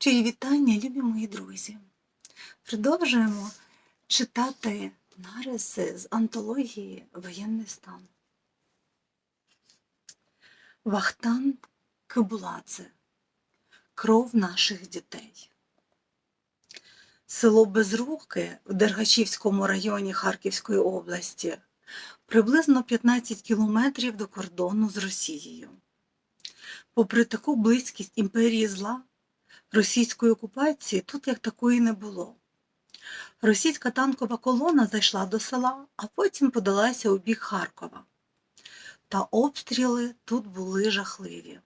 Чиї вітання, любі мої друзі. Продовжуємо читати нариси з антології Воєнний стан. Вахтан Кибуладзе. Кров наших дітей. Село Безруки в Дергачівському районі Харківської області приблизно 15 кілометрів до кордону з Росією. Попри таку близькість імперії зла, російської окупації тут як такої не було. Російська танкова колона зайшла до села, а потім подалася у бік Харкова. Та обстріли тут були жахливі.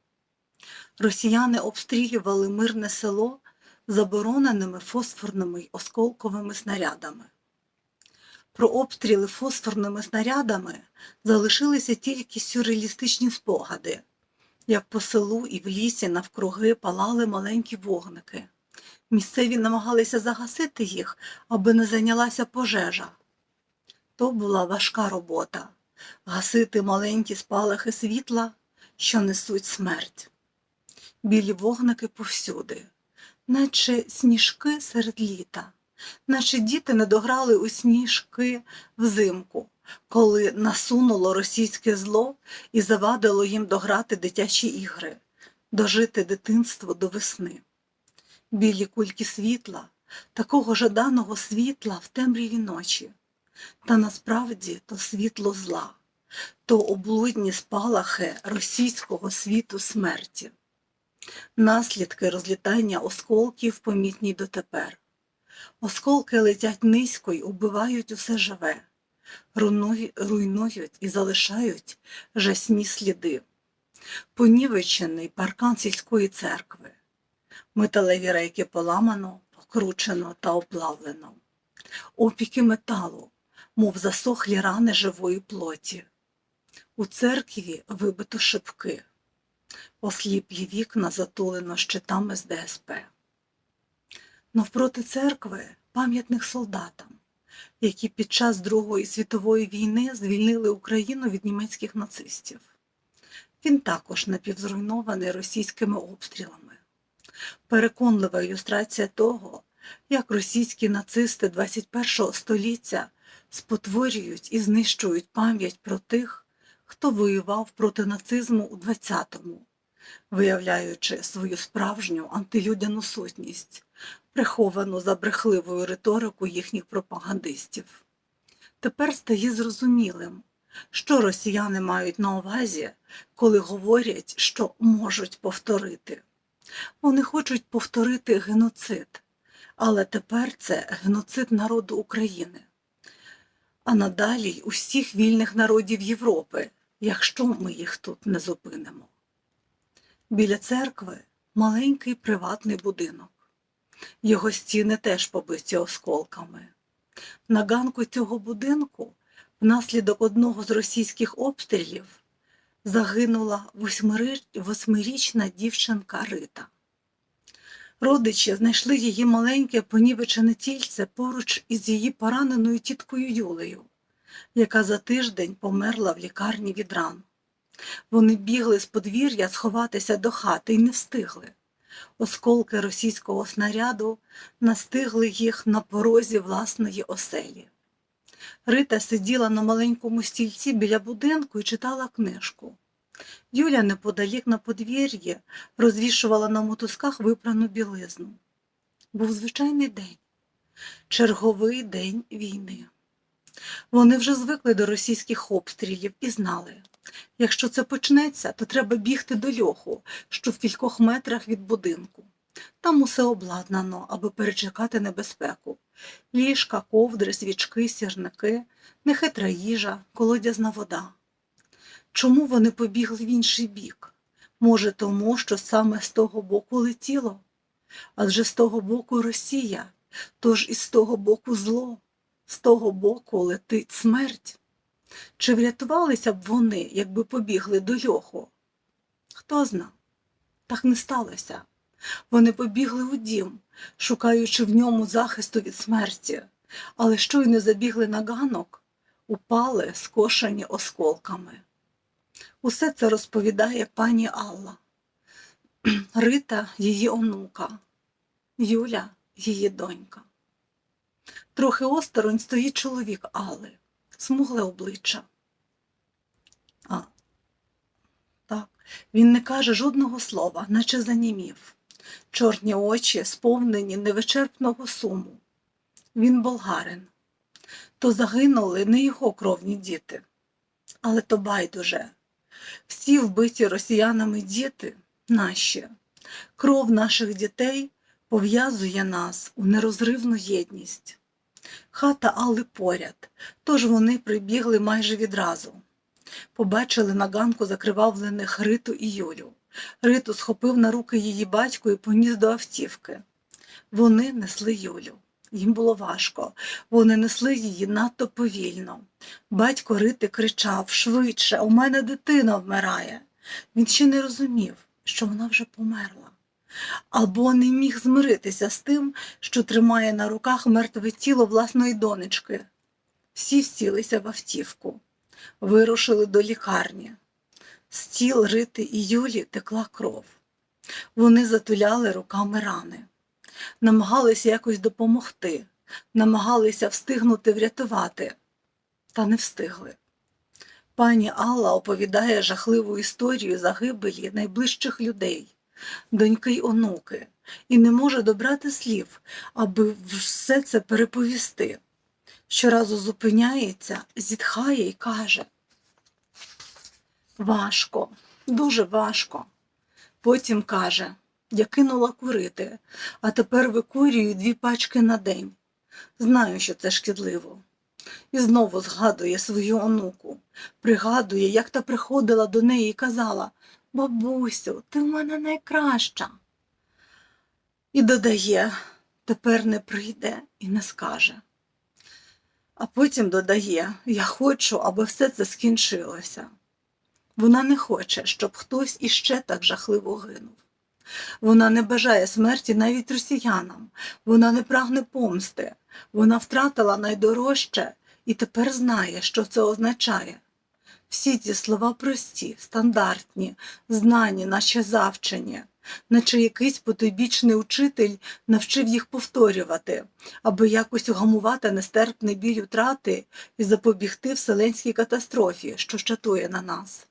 Росіяни обстрілювали мирне село забороненими фосфорними й осколковими снарядами. Про обстріли фосфорними снарядами залишилися тільки сюрреалістичні спогади, як по селу і в лісі навкруги палали маленькі вогники. Місцеві намагалися загасити їх, аби не зайнялася пожежа. То була важка робота гасити маленькі спалахи світла, що несуть смерть. Білі вогники повсюди, наче сніжки серед літа, наче діти не дограли у сніжки взимку, коли насунуло російське зло і завадило їм дограти дитячі ігри, дожити дитинство до весни. Білі кульки світла, такого жаданого світла в темряві ночі, та насправді то світло зла, то облудні спалахи російського світу смерті, наслідки розлітання осколків помітні дотепер. Осколки летять низько й убивають усе живе, руйнують- і залишають жасні сліди. Понівечений паркан сільської церкви, металеві рейки поламано, покручено та оплавлено, опіки металу, мов засохлі рани живої плоті. У церкві вибито шибки, осліплі вікна затулено щитами з ДСП. Навпроти церкви пам'ятник солдатам, які під час Другої світової війни звільнили Україну від німецьких нацистів. Він також напівзруйнований російськими обстрілами. Переконлива ілюстрація того, як російські нацисти 21 століття спотворюють і знищують пам'ять про тих, хто воював проти нацизму у 20-му, виявляючи свою справжню антилюдяну сутність, приховану за брехливою риторику їхніх пропагандистів. Тепер стає зрозумілим, що росіяни мають на увазі, коли говорять, що можуть повторити. Вони хочуть повторити геноцид, але тепер це геноцид народу України, а надалі й усіх вільних народів Європи, якщо ми їх тут не зупинимо. Біля церкви маленький приватний будинок. Його стіни теж побиті осколками. На ганку цього будинку внаслідок одного з російських обстрілів загинула восьмирічна дівчинка Рита. Родичі знайшли її маленьке понівечене тільце поруч із її пораненою тіткою Юлею, яка за тиждень померла в лікарні від ран. Вони бігли з подвір'я сховатися до хати і не встигли. Осколки російського снаряду настигли їх на порозі власної оселі. Рита сиділа на маленькому стільці біля будинку і читала книжку. Юля неподалік на подвір'ї розвішувала на мотузках випрану білизну. Був звичайний день, черговий день війни. Вони вже звикли до російських обстрілів і знали, якщо це почнеться, то треба бігти до льоху, що в кількох метрах від будинку. Там усе обладнано, аби перечекати небезпеку. Ліжка, ковдри, свічки, сірники, нехитра їжа, колодязна вода. Чому вони побігли в інший бік? Може, тому, що саме з того боку летіло? Адже з того боку Росія, тож і з того боку зло, з того боку летить смерть. Чи врятувалися б вони, якби побігли до льоху? Хто зна? Так не сталося. Вони побігли у дім, шукаючи в ньому захисту від смерті, але щойно забігли на ганок, упали скошені осколками. Усе це розповідає пані Алла. Рита, її онука. Юля її донька. Трохи осторонь стоїть чоловік Алли, смугле обличчя. А, так, він не каже жодного слова, наче занімів. Чорні очі сповнені невичерпного суму. Він болгарин. То загинули не його кровні діти, але то байдуже. Всі вбиті росіянами діти наші. Кров наших дітей пов'язує нас у нерозривну єдність. Хата Алли поряд, тож вони прибігли майже відразу. Побачили на ганку закривавлених Риту і Юлю. Риту схопив на руки її батько і поніс до автівки. Вони несли Юлю. Їм було важко, вони несли її надто повільно. Батько Рити кричав швидше, у мене дитина вмирає. Він ще не розумів, що вона вже померла. Або не міг змиритися з тим, що тримає на руках мертве тіло власної донечки. Всі сілися в автівку, вирушили до лікарні. З тіл Рити і Юлі текла кров. Вони затуляли руками рани, намагалися якось допомогти, намагалися встигнути врятувати, та не встигли. Пані Алла оповідає жахливу історію загибелі найближчих людей, доньки й онуки, і не може добрати слів, аби все це переповісти. Щоразу зупиняється, зітхає і каже Важко, дуже важко. Потім каже, я кинула курити, а тепер викурюю дві пачки на день. Знаю, що це шкідливо. І знову згадує свою онуку, пригадує, як та приходила до неї і казала Бабусю, ти в мене найкраща. І додає, тепер не прийде і не скаже. А потім додає, я хочу, аби все це скінчилося. Вона не хоче, щоб хтось іще так жахливо гинув. Вона не бажає смерті навіть росіянам, вона не прагне помсти, вона втратила найдорожче і тепер знає, що це означає. Всі ці слова прості, стандартні, знані, наче завчені, наче якийсь потойбічний учитель навчив їх повторювати, аби якось угамувати нестерпний біль утрати і запобігти вселенській катастрофі, що щатує на нас.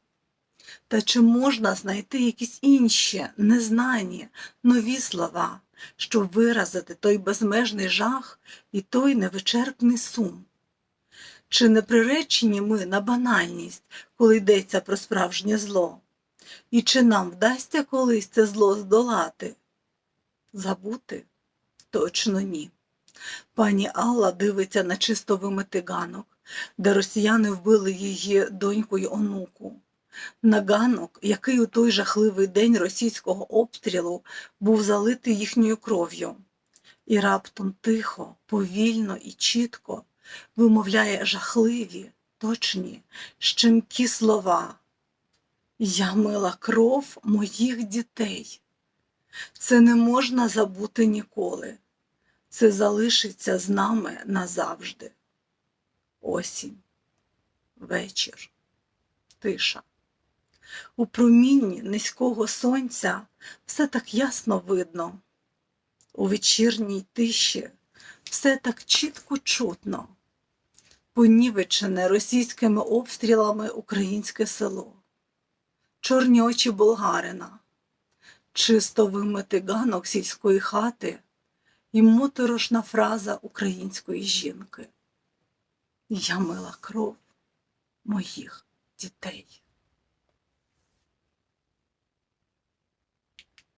Та чи можна знайти якісь інші, незнані, нові слова, щоб виразити той безмежний жах і той невичерпний сум? Чи не приречені ми на банальність, коли йдеться про справжнє зло? І чи нам вдасться колись це зло здолати? Забути? Точно ні. Пані Алла дивиться на чисто вимитий ганок, де росіяни вбили її доньку й онуку. На ганок, який у той жахливий день російського обстрілу був залитий їхньою кров'ю. І раптом тихо, повільно і чітко вимовляє жахливі, точні, щемкі слова. Я мила кров моїх дітей. Це не можна забути ніколи. Це залишиться з нами назавжди. Осінь, вечір, тиша. У промінні низького сонця все так ясно видно. У вечірній тиші все так чітко чутно, понівечене російськими обстрілами українське село, чорні очі болгарина, чисто вимитий ганок сільської хати і моторошна фраза української жінки. Я мила кров моїх дітей.